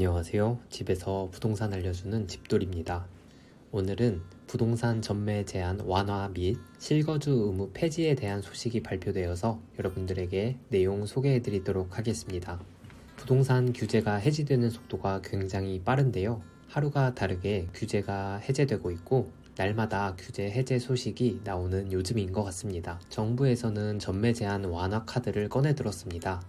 안녕하세요. 집에서 부동산 알려주는 집돌입니다. 오늘은 부동산 전매 제한 완화 및 실거주 의무 폐지에 대한 소식이 발표되어서 여러분들에게 내용 소개해 드리도록 하겠습니다. 부동산 규제가 해지되는 속도가 굉장히 빠른데요. 하루가 다르게 규제가 해제되고 있고 날마다 규제 해제 소식이 나오는 요즘인 것 같습니다. 정부에서는 전매 제한 완화 카드를 꺼내 들었습니다.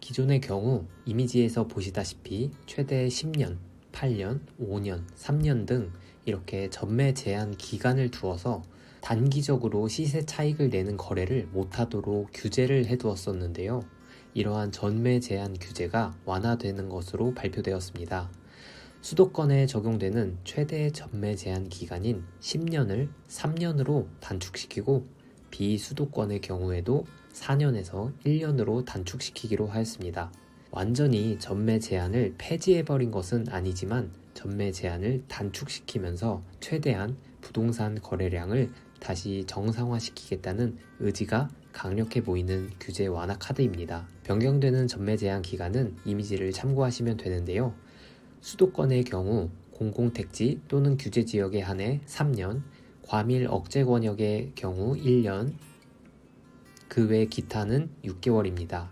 기존의 경우 이미지에서 보시다시피 최대 10년, 8년, 5년, 3년 등 이렇게 전매 제한 기간을 두어서 단기적으로 시세 차익을 내는 거래를 못하도록 규제를 해두었었는데요. 이러한 전매 제한 규제가 완화되는 것으로 발표되었습니다. 수도권에 적용되는 최대 전매 제한 기간인 10년을 3년으로 단축시키고 비수도권의 경우에도 4년에서 1년으로 단축시키기로 하였습니다. 완전히 전매 제한을 폐지해버린 것은 아니지만 전매 제한을 단축시키면서 최대한 부동산 거래량을 다시 정상화시키겠다는 의지가 강력해 보이는 규제 완화 카드입니다. 변경되는 전매 제한 기간은 이미지를 참고하시면 되는데요. 수도권의 경우 공공택지 또는 규제 지역에 한해 3년, 과밀 억제 권역의 경우 1년, 그 외 기타는 6개월입니다.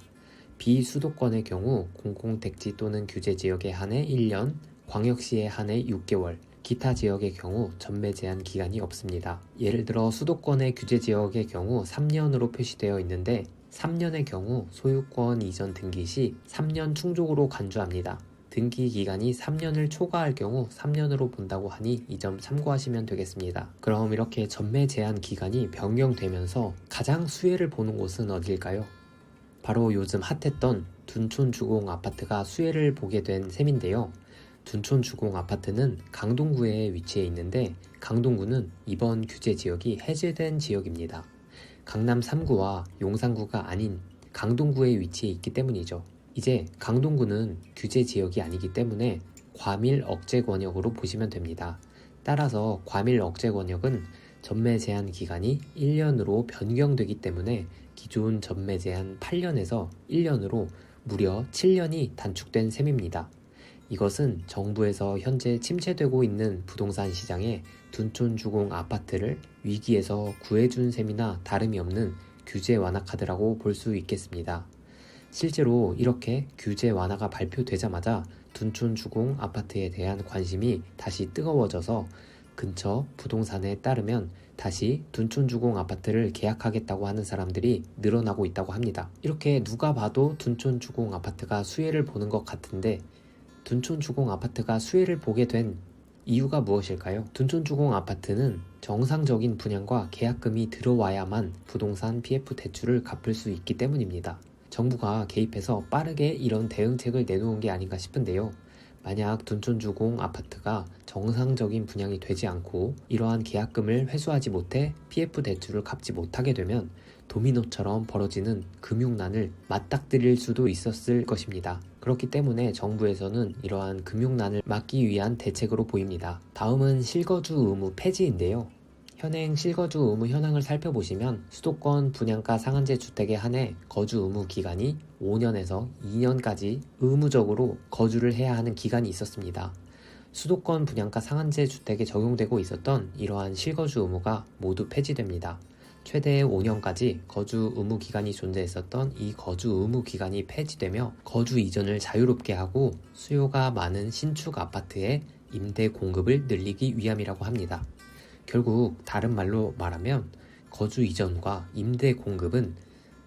비수도권의 경우 공공택지 또는 규제 지역에 한해 1년, 광역시에 한해 6개월, 기타 지역의 경우 전매 제한 기간이 없습니다. 예를 들어 수도권의 규제 지역의 경우 3년으로 표시되어 있는데 3년의 경우 소유권 이전 등기 시 3년 충족으로 간주합니다. 등기 기간이 3년을 초과할 경우 3년으로 본다고 하니 이 점 참고하시면 되겠습니다. 그럼 이렇게 전매 제한 기간이 변경되면서 가장 수혜를 보는 곳은 어딜까요? 바로 요즘 핫했던 둔촌 주공 아파트가 수혜를 보게 된 셈인데요. 둔촌 주공 아파트는 강동구에 위치해 있는데 강동구는 이번 규제 지역이 해제된 지역입니다. 강남 3구와 용산구가 아닌 강동구에 위치해 있기 때문이죠. 이제 강동구는 규제 지역이 아니기 때문에 과밀 억제 권역으로 보시면 됩니다. 따라서 과밀 억제 권역은 전매 제한 기간이 1년으로 변경되기 때문에 기존 전매 제한 8년에서 1년으로 무려 7년이 단축된 셈입니다. 이것은 정부에서 현재 침체되고 있는 부동산 시장에 둔촌 주공 아파트를 위기에서 구해준 셈이나 다름이 없는 규제 완화 카드라고 볼 수 있겠습니다. 실제로 이렇게 규제 완화가 발표되자마자 둔촌 주공 아파트에 대한 관심이 다시 뜨거워져서 근처 부동산에 따르면 다시 둔촌 주공 아파트를 계약하겠다고 하는 사람들이 늘어나고 있다고 합니다. 이렇게 누가 봐도 둔촌 주공 아파트가 수혜를 보는 것 같은데 둔촌 주공 아파트가 수혜를 보게 된 이유가 무엇일까요? 둔촌 주공 아파트는 정상적인 분양과 계약금이 들어와야만 부동산 PF 대출을 갚을 수 있기 때문입니다. 정부가 개입해서 빠르게 이런 대응책을 내놓은 게 아닌가 싶은데요. 만약 둔촌주공 아파트가 정상적인 분양이 되지 않고 이러한 계약금을 회수하지 못해 PF 대출을 갚지 못하게 되면 도미노처럼 벌어지는 금융난을 맞닥뜨릴 수도 있었을 것입니다. 그렇기 때문에 정부에서는 이러한 금융난을 막기 위한 대책으로 보입니다. 다음은 실거주 의무 폐지인데요. 현행 실거주 의무 현황을 살펴보시면 수도권 분양가 상한제 주택에 한해 거주 의무 기간이 5년에서 2년까지 의무적으로 거주를 해야 하는 기간이 있었습니다. 수도권 분양가 상한제 주택에 적용되고 있었던 이러한 실거주 의무가 모두 폐지됩니다. 최대 5년까지 거주 의무 기간이 존재했었던 이 거주 의무 기간이 폐지되며 거주 이전을 자유롭게 하고 수요가 많은 신축 아파트의 임대 공급을 늘리기 위함이라고 합니다. 결국 다른 말로 말하면 거주 이전과 임대 공급은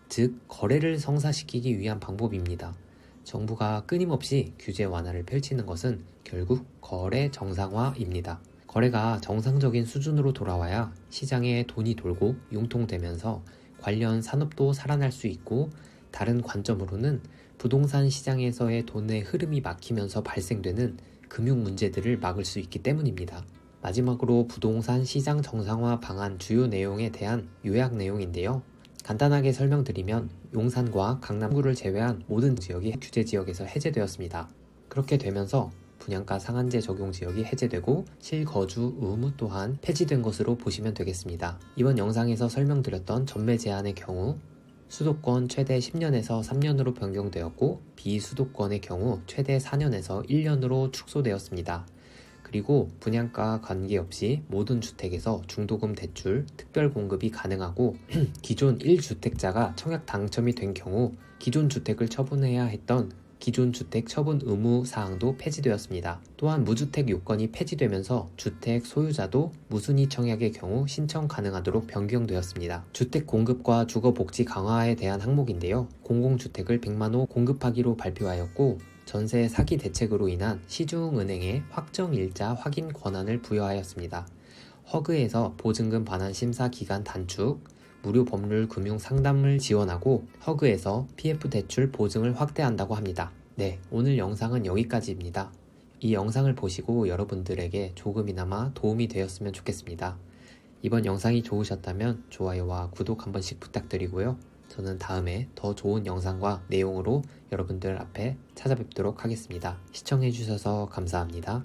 즉 거래를 성사시키기 위한 방법입니다. 정부가 끊임없이 규제 완화를 펼치는 것은 결국 거래 정상화입니다. 거래가 정상적인 수준으로 돌아와야 시장에 돈이 돌고 융통되면서 관련 산업도 살아날 수 있고 다른 관점으로는 부동산 시장에서의 돈의 흐름이 막히면서 발생되는 금융 문제들을 막을 수 있기 때문입니다. 마지막으로 부동산 시장 정상화 방안 주요 내용에 대한 요약 내용인데요. 간단하게 설명드리면 용산과 강남구를 제외한 모든 지역이 규제 지역에서 해제되었습니다. 그렇게 되면서 분양가 상한제 적용 지역이 해제되고 실거주 의무 또한 폐지된 것으로 보시면 되겠습니다. 이번 영상에서 설명드렸던 전매 제한의 경우 수도권 최대 10년에서 3년으로 변경되었고 비수도권의 경우 최대 4년에서 1년으로 축소되었습니다. 그리고 분양가 관계없이 모든 주택에서 중도금 대출, 특별 공급이 가능하고 기존 1주택자가 청약 당첨이 된 경우 기존 주택을 처분해야 했던 기존 주택 처분 의무 사항도 폐지되었습니다. 또한 무주택 요건이 폐지되면서 주택 소유자도 무순위 청약의 경우 신청 가능하도록 변경되었습니다. 주택 공급과 주거 복지 강화에 대한 항목인데요. 공공주택을 100만 호 공급하기로 발표하였고 전세 사기 대책으로 인한 시중은행에 확정 일자 확인 권한을 부여하였습니다. 허그에서 보증금 반환 심사 기간 단축, 무료 법률 금융 상담을 지원하고 허그에서 PF 대출 보증을 확대한다고 합니다. 네, 오늘 영상은 여기까지입니다. 이 영상을 보시고 여러분들에게 조금이나마 도움이 되었으면 좋겠습니다. 이번 영상이 좋으셨다면 좋아요와 구독 한 번씩 부탁드리고요. 저는 다음에 더 좋은 영상과 내용으로 여러분들 앞에 찾아뵙도록 하겠습니다. 시청해주셔서 감사합니다.